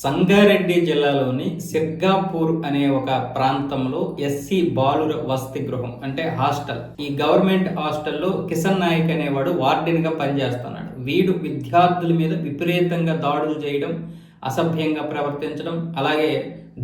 సంగారెడ్డి జిల్లాలోని సిర్గాపూర్ అనే ఒక ప్రాంతంలో ఎస్సీ బాలుర వసతి గృహం అంటే హాస్టల్. ఈ గవర్నమెంట్ హాస్టల్లో కిషన్ నాయక్ అనేవాడు వార్డెన్గా పనిచేస్తున్నాడు. వీడు విద్యార్థుల మీద విపరీతంగా దాడులు చేయడం అసభ్యంగా ప్రవర్తించడం అలాగే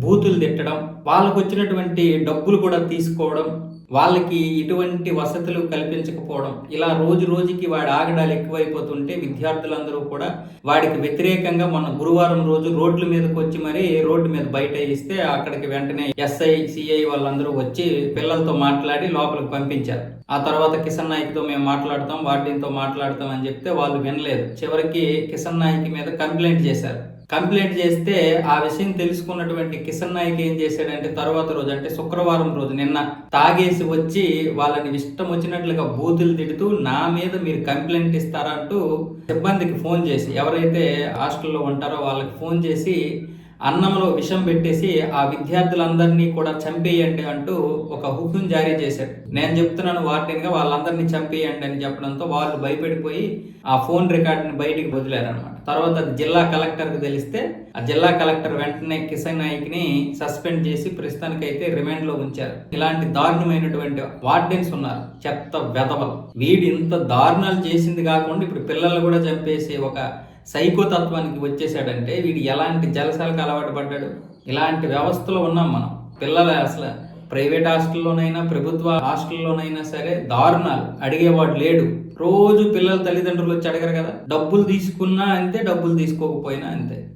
బూతులు తిట్టడం వాళ్ళకు వచ్చినటువంటి డబ్బులు కూడా తీసుకోవడం వాళ్ళకి ఇటువంటి వసతులు కల్పించకపోవడం ఇలా రోజు రోజుకి వాడి ఆగడాలు ఎక్కువైపోతుంటే విద్యార్థులందరూ కూడా వాడికి వ్యతిరేకంగా మొన్న గురువారం రోజు రోడ్ల మీదకి వచ్చి మరీ రోడ్డు మీద బయట ఇస్తే అక్కడికి వెంటనే ఎస్ఐ సిఐ వాళ్ళందరూ వచ్చి పిల్లలతో మాట్లాడి లోపలికి పంపించారు. ఆ తర్వాత కిషన్ నాయక్తో మేము మాట్లాడతాం వార్డెన్తో మాట్లాడతాం అని చెప్తే వాళ్ళు వినలేదు. చివరికి కిషన్ నాయక్ మీద కంప్లైంట్ చేశారు. కంప్లైంట్ చేస్తే ఆ విషయం తెలుసుకున్నటువంటి కిషన్ నాయక్ ఏం చేశాడంటే తర్వాత రోజు అంటే శుక్రవారం రోజు నిన్న తాగేసి వచ్చి వాళ్ళని ఇష్టం వచ్చినట్లుగా బూతులు తిడుతూ నా మీద మీరు కంప్లైంట్ ఇస్తారా అంటూ సిబ్బందికి ఫోన్ చేసి ఎవరైతే హాస్టల్లో ఉంటారో వాళ్ళకి ఫోన్ చేసి అన్నంలో విషం పెట్టేసి ఆ విద్యార్థులందరినీ కూడా చంపేయండి అంటూ ఒక హుకుం జారీ చేశాడు. నేను చెప్తున్నాను వార్డెన్గా వాళ్ళందరినీ చంపేయండి అని చెప్పడంతో వాళ్ళు భయపడిపోయి ఆ ఫోన్ రికార్డుని బయటికి వదిలేరనమాట తర్వాత జిల్లా కలెక్టర్కి తెలిస్తే ఆ జిల్లా కలెక్టర్ వెంటనే కిషన్ నాయక్ని సస్పెండ్ చేసి ప్రస్తుతానికైతే రిమాండ్లో ఉంచారు. ఇలాంటి దారుణమైనటువంటి వార్డెన్స్ ఉన్నారు. చెత్త వెదవలు. వీడు ఇంత దారుణాలు చేసింది కాకుండా ఇప్పుడు పిల్లలు కూడా చంపేసి ఒక సైకోతత్వానికి వచ్చేసాడంటే వీడు ఎలాంటి జలసాలకు అలవాటు పడ్డాడు? ఇలాంటి వ్యవస్థలో ఉన్నాం మనం. పిల్లలు అసలు ప్రైవేట్ హాస్టల్లోనైనా ప్రభుత్వ హాస్టల్లోనైనా సరే దారుణాలు. అడిగేవాడు లేడు. రోజు పిల్లల తల్లిదండ్రులు వచ్చి అడగరు కదా. డబ్బులు తీసుకున్నా అంతే డబ్బులు తీసుకోకపోయినా అంతే.